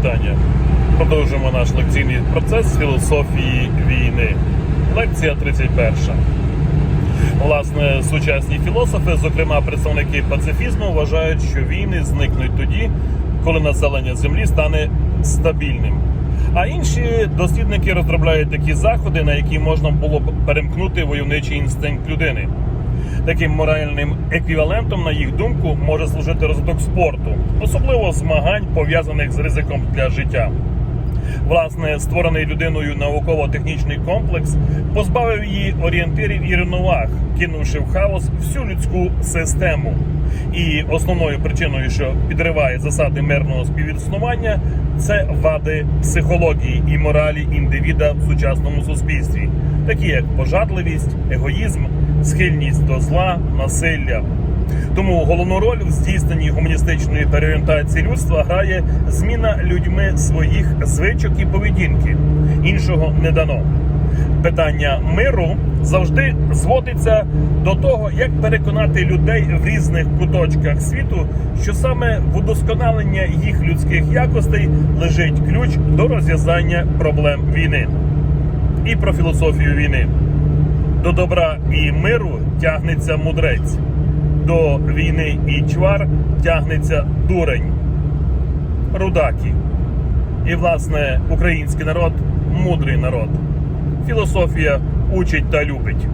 вітання. Продовжуємо наш лекційний процес філософії війни. Лекція 31. Власне, сучасні філософи, зокрема представники пацифізму, вважають, що війни зникнуть тоді, коли населення Землі стане стабільним. А інші дослідники розробляють такі заходи, на які можна було б перемкнути войовничий інстинкт людини. Таким моральним еквівалентом, на їх думку, може служити розвиток спорту, особливо змагань, пов'язаних з ризиком для життя. Власне, створений людиною науково-технічний комплекс позбавив її орієнтирів і рівноваг, кинувши в хаос всю людську систему. І основною причиною, що підриває засади мирного співіснування, це вади психології і моралі індивіда в сучасному суспільстві, такі як пожадливість, егоїзм, схильність до зла, насилля. Тому головну роль в здійсненні гуманістичної переорієнтації людства грає зміна людьми своїх звичок і поведінки. Іншого не дано. Питання миру завжди зводиться до того, як переконати людей в різних куточках світу, що саме в удосконаленні їх людських якостей лежить ключ до розв'язання проблем війни. І про філософію війни. До добра і миру тягнеться мудрець, до війни і чвар тягнеться дурень, рудаки. І, власне, український народ мудрий народ. Філософія учить та любить.